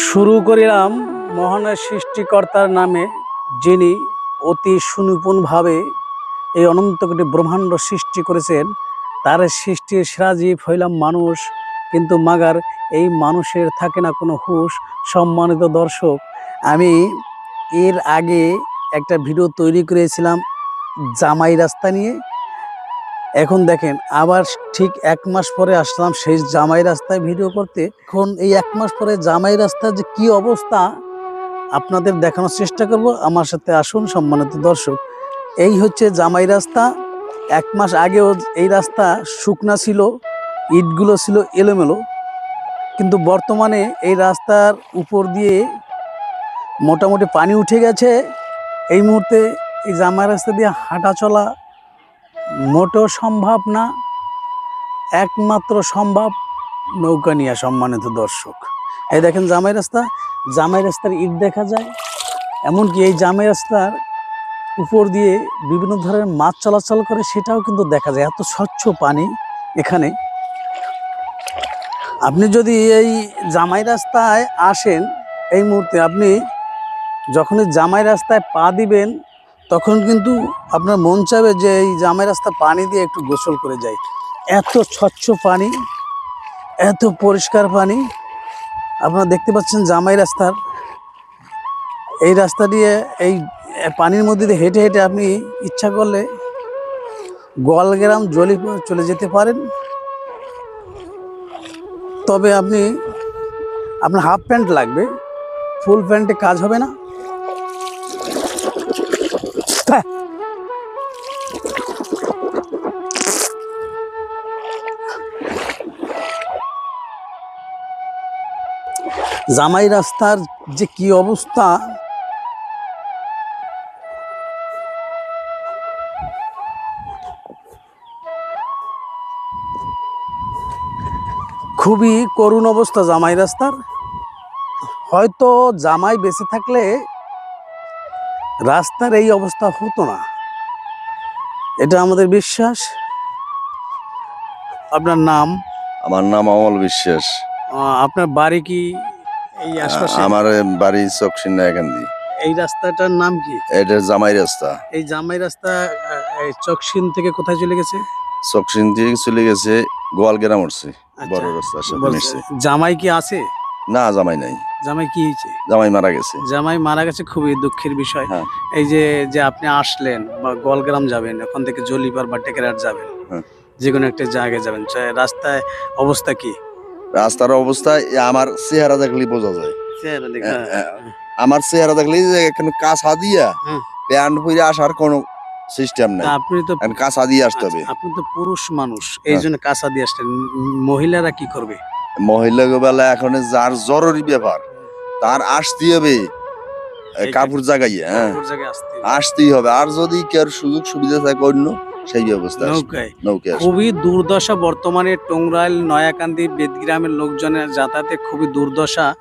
শুরু করিলাম মহানের সৃষ্টিকর্তার নামে, যিনি অতি সুনিপুণভাবে এই অনন্তকোটি ব্রহ্মাণ্ড সৃষ্টি করেছেন। তার সৃষ্টির সেরাজীব হইলাম মানুষ, কিন্তু মাগার এই মানুষের থাকে না কোনো হুশ, সম্মানিত দর্শক। আমি এর আগে একটা ভিডিও তৈরি করেছিলাম জামাই রাস্তা নিয়ে। এখন দেখেন, আবার ঠিক এক মাস পরে আসলাম সেই জামাই রাস্তায় ভিডিও করতে। এখন এই এক মাস পরে জামাই রাস্তার যে কি অবস্থা, আপনাদের দেখানোর চেষ্টা করব। আমার সাথে আসুন সম্মানিত দর্শক। এই হচ্ছে জামাই রাস্তা। এক মাস আগেও এই রাস্তা শুকনা ছিল, ইটগুলো ছিল এলোমেলো। কিন্তু বর্তমানে এই রাস্তার উপর দিয়ে মোটামুটি পানি উঠে গেছে। এই মুহূর্তে এই জামাই রাস্তা দিয়ে হাঁটা চলা মোটেও সম্ভব না। একমাত্র সম্ভব নৌকা নিয়ে সম্মানিত দর্শক। এই দেখেন জামাই রাস্তা। জামাই রাস্তার ইট দেখা যায়। এমনকি এই জামাই রাস্তার উপর দিয়ে বিভিন্ন ধরনের মাছ চলাচল করে, সেটাও কিন্তু দেখা যায়। এত স্বচ্ছ পানি এখানে। আপনি যদি এই জামাই রাস্তায় আসেন, এই মুহূর্তে আপনি যখনই জামাই রাস্তায় পা দিবেন তখন কিন্তু আপনার মন চাবে যে এই জামাই রাস্তা পানি দিয়ে একটু গোসল করে যাই। এত স্বচ্ছ পানি, এত পরিষ্কার পানি। আপনারা দেখতে পাচ্ছেন জামাই রাস্তার। এই রাস্তা দিয়ে এই পানির মধ্যে দিয়ে হেঁটে হেঁটে আপনি ইচ্ছা করলে গোয়ালগ্রাম জলি চলে যেতে পারেন। তবে আপনি, আপনার হাফ প্যান্ট লাগবে, ফুল প্যান্টে কাজ হবে না। জামাই রাস্তার যে কি অবস্থা? খুবই করুণ অবস্থা জামাই রাস্তার। হয়তো জামাই বেঁচে থাকলে রাস্তার এই অবস্থা হতো না। এটা আমাদের বিশ্বাস? আপনার নাম? আমার নাম অমল বিশ্বাস। আপনার বাড়ি কি এই আশপাশে? আমার বাড়ি চকসিন্না এই রাস্তাটার নাম কি? এটা জামাই রাস্তা। এই জামাই রাস্তা চকশিন থেকে কোথায় চলে গেছে? চকসিন থেকে চলে গেছে গোয়ালগ্রাম উঠছে আচ্ছা, বড় মিশছে জামাই কি আছে? না জামাই নাই। জামাই কি হয়েছে? জামাই মারা গেছে। জামাই মারা গেছে খুবই দুঃখের বিষয়। হ্যাঁ। এই যে যে আপনি আসলেন বা গোয়ালগ্রাম যাবেন ওখান থেকে জলিপার বা টেকেরাট যাবেন হ্যাঁ। যে কোনো একটা জায়গায় যাবেন চা- রাস্তায় অবস্থা কি? রাস্তার অবস্থা এ আমার চেহারা দেখলেই বোঝা যায়। হ্যাঁ, হ্যাঁ, আমার চেহারা দেখলেই যে এখানে কাঁচা দিয়া হুম। প্যান্ট পরে আসার কোনো সিস্টেম নাই। আপনি তো এখন কাঁচা দিয়ে আসতে হবে। আচ্ছা, আপনি তো পুরুষ মানুষ এই হ্যাঁ। জন্য কাঁচা দিয়ে আসলেন। উম, মহিলারা কি করবে? মহিলা বেলা এখন যার জরুরি ব্যাপার তার আসতে হবে। কাপড় জাগাইয়া হ্যাঁ। আসতেই হবে। আর যদি কেউ সুযোগ সুবিধা থাকে অন্য সেই ব্যবস্থা খুবই দুর্দশা বর্তমানে টংরাইল নয়াকান্দি বেদগ্রামের লোকজনের যাতায়াতে খুবই দুর্দশা।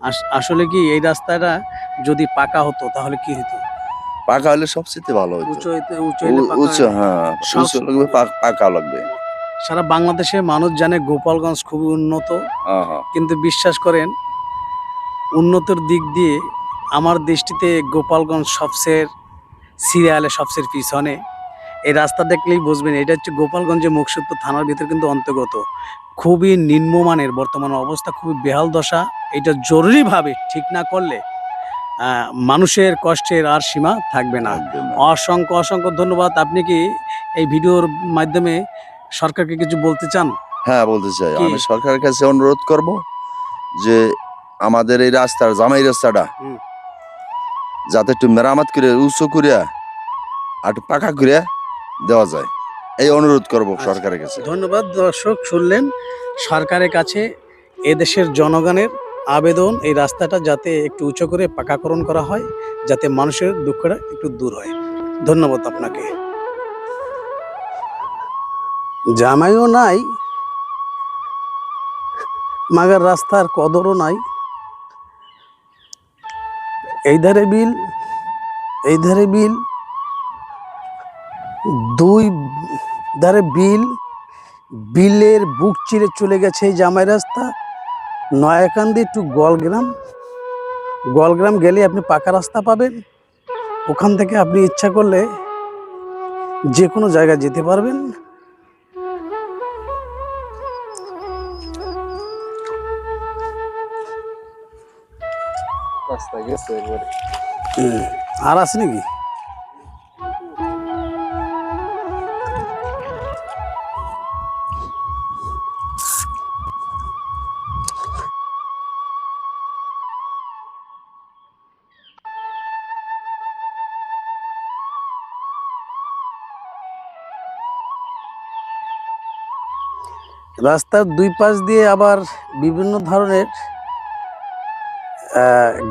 আস- আসলে কি এই রাস্তাটা যদি পাকা হতো তাহলে কি হতো পাকা হলে সবচেয়ে ভালো হতো উঁচু। হ্যাঁ উঁচু লাগবে পাকা লাগবে। সারা বাংলাদেশের মানুষ জানে গোপালগঞ্জ খুবই উন্নত। কিন্তু বিশ্বাস করেন উন্নতর দিক দিয়ে আমার দৃষ্টিতে গোপালগঞ্জ সবচেয়ে সিরিয়ালে সবচেয়ে পিছনে। এই রাস্তা দেখলেই বুঝবেন এটা হচ্ছে গোপালগঞ্জে মুখসুত্র থানার ভিতর কিন্তু অন্তর্গত। খুবই নিম্নমানের বর্তমান অবস্থা খুবই বেহাল দশা। এটা জরুরিভাবে ঠিক না করলে মানুষের কষ্টের আর সীমা থাকবে না। অসংখ্য অসংখ্য ধন্যবাদ। আপনি কি এই ভিডিওর মাধ্যমে সরকারকে কিছু বলতে চান? হ্যাঁ বলতে চাই। আমি সরকারের কাছে অনুরোধ করব যে আমাদের এই রাস্তার জামাই রাস্তাটা যাতে একটু মেরামত করে উঁচু করিয়া আর একটু পাকা করিয়া দেওয়া যায়। এই অনুরোধ করব আচ্ছা। সরকারের কাছে। ধন্যবাদ দর্শক শুনলেন। সরকারের কাছে এদেশের জনগণের আবেদন এই রাস্তাটা যাতে একটু উঁচু করে পাকাকরণ করা হয় যাতে মানুষের দুঃখটা একটু দূর হয়। ধন্যবাদ আপনাকে। জামাইও নাই, মাগার রাস্তার কদরও নাই। এই ধারে বিল এই ধারে বিল, দুই ধারে বিল, বিলের বুক চিরে চলে গেছে এই জামাই রাস্তা। নয়াকান্দি টু গোয়ালগ্রাম। গোয়ালগ্রাম গেলে আপনি পাকা রাস্তা পাবেন। ওখান থেকে আপনি ইচ্ছা করলে যে কোনো জায়গায় যেতে পারবেন। হুম। আর আছে নাকি রাস্তার দুই পাশ দিয়ে আবার বিভিন্ন ধরনের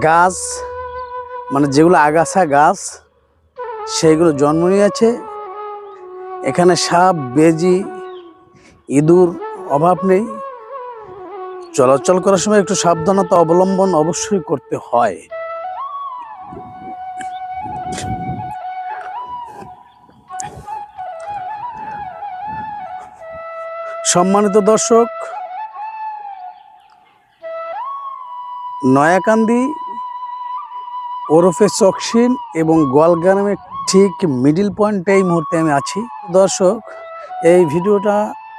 গাছ মানে যেগুলো আগাছা গাছ, সেইগুলো জন্ম নিয়েছে। এখানে সাপ, বেজি, ইঁদুর অভাব নেই। চলাচল করার সময় একটু সাবধানতা অবলম্বন অবশ্যই করতে হয়। সম্মানিত দর্শক নয়াকান্দি, ওরফে চকশিন এবং গোয়ালগ্রামের ঠিক মিডিল পয়েন্টে এই মুহূর্তে আমি আছি। দর্শক, এই ভিডিওটা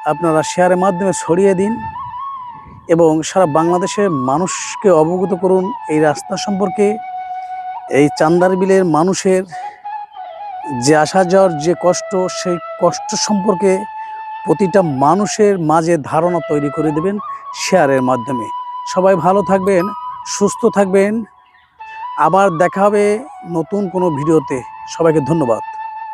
আপনারা শেয়ারের মাধ্যমে ছড়িয়ে দিন এবং সারা বাংলাদেশের মানুষকে অবগত করুন এই রাস্তা সম্পর্কে। এই চান্দার বিলের মানুষের যে আসা যাওয়ার যে কষ্ট, সেই কষ্ট সম্পর্কে প্রতিটা মানুষের মাঝে ধারণা তৈরি করে দেবেন শেয়ারের মাধ্যমে। সবাই ভালো থাকবেন। সুস্থ থাকবেন। আবার দেখা হবে নতুন কোনো ভিডিওতে। সবাইকে ধন্যবাদ।